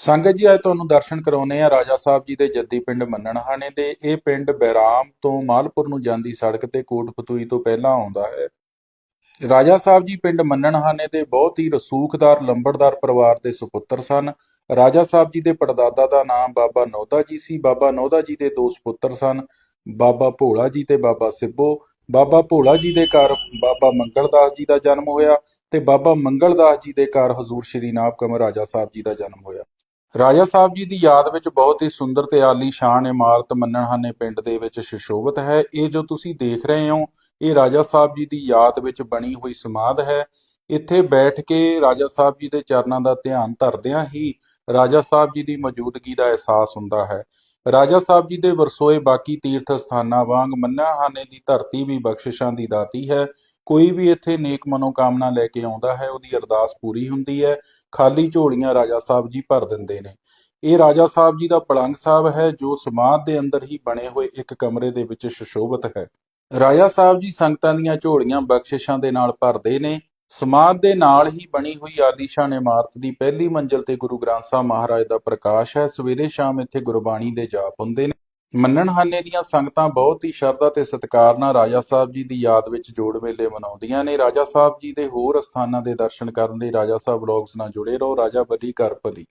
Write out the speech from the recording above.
ਸੰਗਤ ਜੀ, ਅੱਜ ਤੁਹਾਨੂੰ ਦਰਸ਼ਨ ਕਰਾਉਨੇ ਆ ਰਾਜਾ ਸਾਹਿਬ ਜੀ ਦੇ ਜੱਦੀ ਪਿੰਡ ਮੰਨਣਹਾਣੇ ਦੇ। ਇਹ ਪਿੰਡ ਬੈਰਾਮ ਤੋਂ ਮਾਲਪੁਰ ਨੂੰ ਜਾਂਦੀ ਸੜਕ ਤੇ ਕੋਟਪਤੂਈ ਤੋਂ ਪਹਿਲਾਂ ਆਉਂਦਾ ਹੈ। ਰਾਜਾ ਸਾਹਿਬ ਜੀ ਪਿੰਡ ਮੰਨਣਹਾਣੇ ਦੇ ਬਹੁਤ ਹੀ ਰਸੂਖਦਾਰ, ਲੰਬੜਦਾਰ ਪਰਿਵਾਰ ਦੇ ਸੁਪੁੱਤਰ ਸਨ। ਰਾਜਾ ਸਾਹਿਬ ਜੀ ਦੇ ਪੜਦਾਦਾ ਦਾ ਨਾਮ ਬਾਬਾ ਨੌਦਾ ਜੀ ਸੀ। ਬਾਬਾ ਨੌਦਾ ਜੀ ਦੇ ਦੋ ਸੁਪੁੱਤਰ ਸਨ। ਬਾਬਾ ਭੋਲਾ ਜੀ ਤੇ ਬਾਬਾ ਸਿੱਬੋ। ਬਾਬਾ ਭੋਲਾ ਜੀ ਦੇ ਘਰ ਬਾਬਾ ਮੰਗਲਦਾਸ ਜੀ ਦਾ ਜਨਮ ਹੋਇਆ ਤੇ ਬਾਬਾ ਮੰਗਲਦਾਸ ਜੀ ਦੇ ਘਰ ਹਜ਼ੂਰ ਸ਼੍ਰੀ ਨਾਭ ਕਮਰ ਰਾਜਾ ਸਾਹਿਬ ਜੀ ਦਾ ਜਨਮ ਹੋਇਆ। ਰਾਜਾ ਸਾਹਿਬ ਜੀ ਦੀ ਯਾਦ ਵਿੱਚ ਬਹੁਤ ਹੀ ਸੁੰਦਰ ਤੇ ਆਲੀ ਸ਼ਾਨ ਇਮਾਰਤ ਮੰਨਣਹਾਨੇ ਪਿੰਡ ਦੇ ਵਿੱਚ ਸ਼ਿਸ਼ੋਭਤ ਹੈ। ਇਹ ਜੋ ਤੁਸੀਂ ਦੇਖ ਰਹੇ ਹੋ, ਇਹ ਰਾਜਾ ਸਾਹਿਬ ਜੀ ਦੀ ਯਾਦ ਵਿੱਚ ਬਣੀ ਹੋਈ ਸਮਾਧ ਹੈ। ਇੱਥੇ ਬੈਠ ਕੇ ਰਾਜਾ ਸਾਹਿਬ ਜੀ ਦੇ ਚਰਨਾਂ ਦਾ ਧਿਆਨ ਧਰਦਿਆਂ ਹੀ ਰਾਜਾ ਸਾਹਿਬ ਜੀ ਦੀ ਮੌਜੂਦਗੀ ਦਾ ਅਹਿਸਾਸ ਹੁੰਦਾ ਹੈ। ਰਾਜਾ ਸਾਹਿਬ ਜੀ ਦੇ ਵਰਸੋਏ ਬਾਕੀ ਤੀਰਥ ਸਥਾਨਾਂ ਵਾਂਗ ਮੰਨਣਹਾਨੇ ਦੀ ਧਰਤੀ ਵੀ ਬਖਸ਼ਿਸ਼ਾਂ ਦੀ ਦਾਤੀ ਹੈ। ਕੋਈ ਵੀ ਇੱਥੇ ਨੇਕ ਮਨੋਕਾਮਨਾ ਲੈ ਕੇ ਆਉਂਦਾ ਹੈ, ਉਹਦੀ ਅਰਦਾਸ ਪੂਰੀ ਹੁੰਦੀ ਹੈ। ਖਾਲੀ ਝੋਲੀਆਂ ਰਾਜਾ ਸਾਹਿਬ ਜੀ ਭਰ ਦਿੰਦੇ ਨੇ। ਇਹ ਰਾਜਾ ਸਾਹਿਬ ਜੀ ਦਾ ਪਲੰਗ ਸਾਹਿਬ ਹੈ, ਜੋ ਸਮਾਧ ਦੇ ਅੰਦਰ ਹੀ ਬਣੇ ਹੋਏ ਇੱਕ ਕਮਰੇ ਦੇ ਵਿੱਚ ਸ਼ਿਸ਼ੋਭਤ ਹੈ। ਰਾਜਾ ਸਾਹਿਬ ਜੀ ਸੰਗਤਾਂ ਦੀਆਂ ਝੋਲੀਆਂ ਬਖਸ਼ਿਸ਼ਾਂ ਦੇ ਨਾਲ ਭਰਦੇ ਨੇ। ਸਮਾਧ ਦੇ ਨਾਲ ਹੀ ਬਣੀ ਹੋਈ ਆਲੀਸ਼ਾਨ ਇਮਾਰਤ ਦੀ ਪਹਿਲੀ ਮੰਜ਼ਲ ਤੇ ਗੁਰੂ ਗ੍ਰੰਥ ਸਾਹਿਬ ਮਹਾਰਾਜ ਦਾ ਪ੍ਰਕਾਸ਼ ਹੈ। ਸਵੇਰੇ ਸ਼ਾਮ ਇੱਥੇ ਗੁਰਬਾਣੀ ਦੇ ਜਾਪ ਹੁੰਦੇ ਨੇ। ਮੰਨਣਹਾਨੇ ਦੀਆਂ ਸੰਗਤਾਂ ਬਹੁਤ ਹੀ ਸ਼ਰਧਾ ਤੇ ਸਤਿਕਾਰ ਨਾਲ ਰਾਜਾ ਸਾਹਿਬ ਜੀ ਦੀ ਯਾਦ ਵਿੱਚ ਜੋੜ ਮੇਲੇ ਮਨਾਉਂਦੀਆਂ ਨੇ। ਰਾਜਾ ਸਾਹਿਬ ਜੀ ਦੇ ਹੋਰ ਅਸਥਾਨਾਂ ਦੇ ਦਰਸ਼ਨ ਕਰਨ ਲਈ ਰਾਜਾ ਸਾਹਿਬ ਵਲੌਗਸ ਨਾਲ ਜੁੜੇ ਰਹੋ। ਰਾਜਾ ਬਲੀ ਘਰ ਭਲੀ।